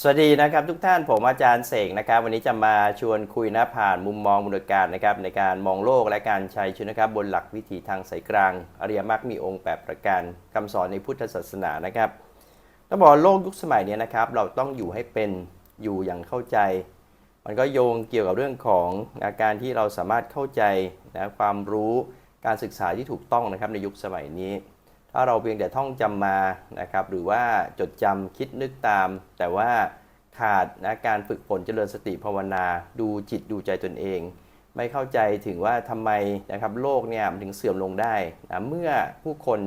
สวัสดีนะครับทุกท่านผมอาจารย์เสกนะครับ วันนี้จะมาชวนคุยนะผ่านมุมมองบุรการนะครับในการมองโลกและการใช้ชีวิตนะครับบนหลักวิถีทางสายกลาง อริยมรรคมีองค์ 8 ประการคำสอนในพุทธศาสนานะครับต้องบอกโลกยุคสมัยนี้นะครับเราต้องอยู่ให้เป็นอยู่อย่างเข้าใจ มันก็โยงเกี่ยวกับเรื่องของอาการที่เราสามารถเข้าใจนะความรู้การศึกษาที่ถูกต้องนะครับในยุคสมัยนี้ ถ้าเราเพียงแต่ท่องจำมานะครับหรือว่าจดจำคิดนึกตาม แต่ว่าขาดนะการฝึกฝนเจริญสติภาวนาดูจิตดูใจตนเอง ไม่เข้าใจถึงว่าทำไมนะครับโลกเนี่ยมันถึงเสื่อมลงได้นะเมื่อผู้คน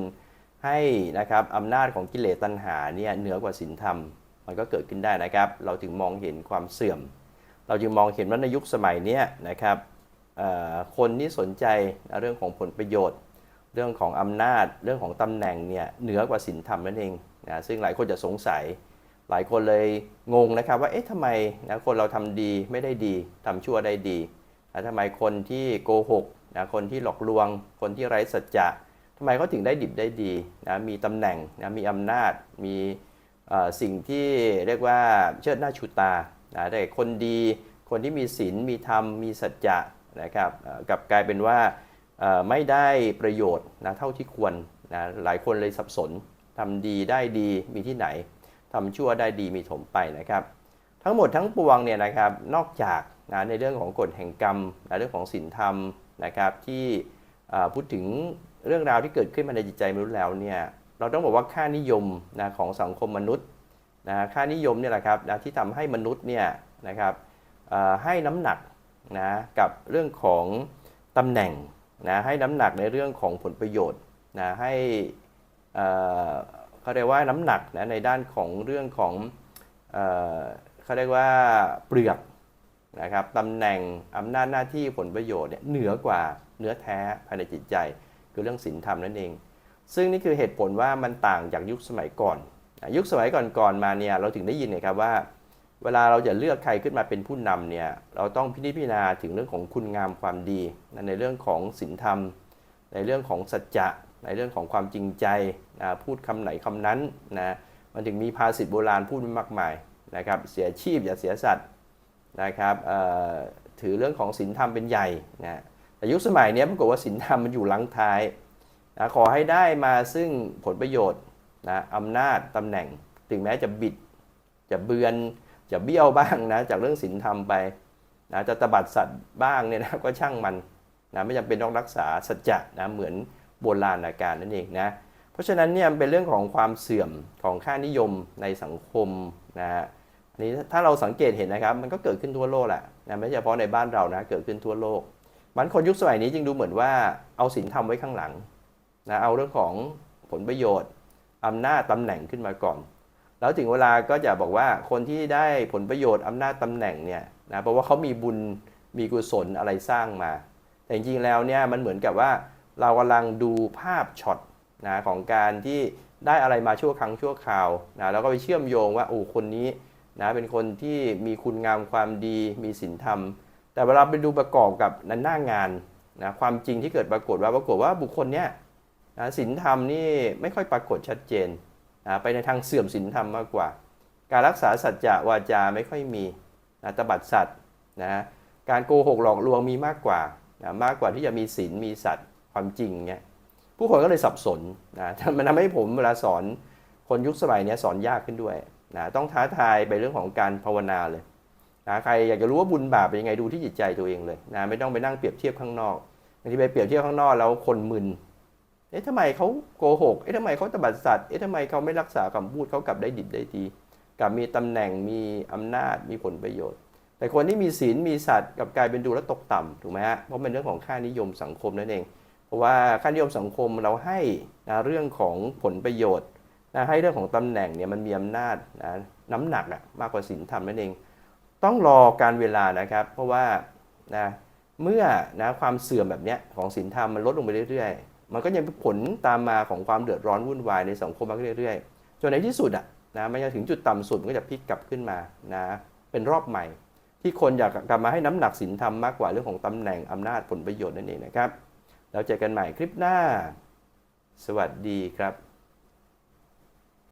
ให้นะครับอำนาจของกิเลสตัณหาเนี่ยเหนือกว่าศีลธรรม มันก็เกิดขึ้นได้นะครับ เราถึงมองเห็นความเสื่อม เราจึงมองเห็นว่าในยุคสมัยเนี้ยนะครับคนที่สนใจเรื่องของผลประโยชน์ เรื่องของอำนาจเรื่องของตำแหน่งเนี่ยเหนือกว่าศีลธรรมนั่นเองนะซึ่งหลายคนจะสงสัย หลายคนเลยงงนะครับว่าเอ๊ะทำไมนะคนเราทำดีไม่ได้ดีทำชั่วได้ดีนะทำไมคนที่โกหกนะคนที่หลอกลวง คนที่ไร้สัจจะทำไมเขาถึงได้ดิบได้ดีนะมีตำแหน่งนะมีอำนาจมีสิ่งที่เรียกว่าเชิดหน้าชูตานะแต่คนดี คนที่มีศีลมีธรรมมีสัจจะนะครับกลับกลายเป็นว่า ไม่ได้ประโยชน์นะเท่าที่ควรนะหลายคนเลยสับสนทำดีได้ดีมีที่ไหนทำชั่วได้ดีมีถมไปนะครับ ทั้งหมดทั้งปวงเนี่ยนะครับนอกจากนะในเรื่องของกฎแห่งกรรมนะเรื่องของศีลธรรมนะครับที่พูดถึงเรื่องราวที่เกิดขึ้นมาในจิตใจมนุษย์แล้วเนี่ยเราต้องบอกว่าค่านิยมนะของสังคมมนุษย์นะค่านิยมเนี่ยแหละครับนะที่ทำให้มนุษย์เนี่ยนะครับให้น้ำหนักนะกับเรื่องของตำแหน่ง นะให้น้ำหนักในเรื่องของผลประโยชน์นะให้เเขาเรียกว่าน้ำหนักนะในด้านของเรื่องของเอเขาเรียกว่าเปลือกนะครับตำแหน่งอำนาจหน้าที่ผลประโยชน์เนี่ยเหนือกว่าเนื้อแท้ภายในจิตใจ คือเรื่องศีลธรรมนั่นเอง ซึ่งนี่คือเหตุผลว่ามันต่างจากยุคสมัยก่อนนะยุคสมัยก่อนๆมาเนี่ยเราถึงได้ยินไงครับว่า เวลาเราจะเลือกใครขึ้นมาเป็นผู้นำเนี่ยเราต้องพินิจพิจารณาถึงเรื่องของคุณงามความดี ในเรื่องของศีลธรรม ในเรื่องของสัจจะในเรื่องของความจริงใจนะพูดคำไหนคำนั้นนะมันถึงมีภาษิตโบราณพูดมากมายนะครับเสียชีพอย่าเสียสัตว์นะครับถือเรื่องของศีลธรรมเป็นใหญ่นะแต่ยุคสมัยนี้ปรากฏว่าศีลธรรมมันอยู่หลังท้ายนะขอให้ได้มาซึ่งผลประโยชน์นะอำนาจตำแหน่ง ถึงแม้จะบิดจะเบือน จะเบี้ยวบ้างนะจากเรื่องศีลธรรมไปนะจะตบัดสัตว์บ้างเนี่ยนะก็ช่างมันนะไม่จำเป็นต้องรักษาสัจจะนะเหมือนโบราณาการนั่นเองนะเพราะฉะนั้นเนี่ยเป็นเรื่องของความเสื่อมของค่านิยมในสังคมนะฮะอันนี้ถ้าเราสังเกตเห็นนะครับ มันก็เกิดขึ้นทั่วโลกแหละนะไม่เฉพาะในบ้านเรานะเกิดขึ้นทั่วโลก มันคนยุคสมัยนี้จึงดูเหมือนว่าเอาศีลธรรมไว้ข้างหลังนะเอาเรื่องของผลประโยชน์อำนาจตำแหน่งขึ้นมาก่อน แล้วถึงเวลาก็จะบอกว่าคนที่ได้ผลประโยชน์อำนาจตำแหน่งเนี่ยนะเพราะว่าเขามีบุญมีกุศลอะไรสร้างมา แต่จริงๆแล้วเนี่ยมันเหมือนกับว่าเรากำลังดูภาพช็อตนะของการที่ได้อะไรมาชั่วครั้งชั่วคราวนะแล้วก็ไปเชื่อมโยงว่าโอ้คนนี้นะเป็นคนที่มีคุณงามความดีมีศีลธรรม แต่เวลาไปดูประกอบกับนันหน้างานนะความจริงที่เกิดปรากฏว่าปรากฏว่าบุคคลเนี้ยนะศีลธรรมนี่ไม่ค่อยปรากฏชัดเจน นะไปในทางเสื่อมศีลธรรมมากกว่า การรักษาสัจจะวาจาไม่ค่อยมีนะตบัดสัตว์นะการโกหกหลอกลวงมีมากกว่านะมากกว่าที่จะมีศีลมีสัตว์ความจริงเนี่ยผู้คนก็เลยสับสนนะมันทำให้ผมเวลาสอนคนยุคสมัยนี้สอนยากขึ้นด้วยนะต้องท้าทายไปเรื่องของการภาวนาเลยนะใครอยากจะรู้ว่าบุญบาปเป็นยังไงดูที่จิตใจตัวเองเลยนะไม่ต้องไปนั่งเปรียบเทียบข้างนอกบางทีไปเปรียบเทียบข้างนอกแล้วคนมึน เอ๊ะทำไมเขาโกหก เอ๊ะทำไมเขาตบัดสัตว์ เอ๊ะทำไมเขาไม่รักษาคำพูดเขากลับได้ดิบได้ดีกลับมีตำแหน่งมีอำนาจมีผลประโยชน์ แต่คนที่มีศีลมีสัตว์กลับกลายเป็นดูแลตกต่ำถูกไหมฮะเพราะเป็นเรื่องของค่านิยมสังคมนั่นเอง เพราะว่าค่านิยมสังคมเราให้นะเรื่องของผลประโยชน์นะให้เรื่องของตำแหน่งเนี่ยมันมีอำนาจนะน้ำหนักอะมากกว่าศีลธรรมนั่นเอง ต้องรอการเวลานะครับ เพราะว่านะเมื่อนะความเสื่อมแบบเนี้ยของศีลธรรมมันลดลงไปเรื่อย มันก็ยังเป็นผลตามมาของความเดือดร้อนวุ่นวายในสังคมมาเรื่อยๆ จนในที่สุดอะนะมันจะถึงจุดต่ำสุดมันก็จะพลิกกลับขึ้นมานะเป็นรอบใหม่ ที่คนอยากกลับมาให้น้ำหนักศีลธรรมมากกว่าเรื่องของตำแหน่งอำนาจผลประโยชน์นั่นเองนะครับ แล้วเจอกันใหม่คลิปหน้า สวัสดีครับ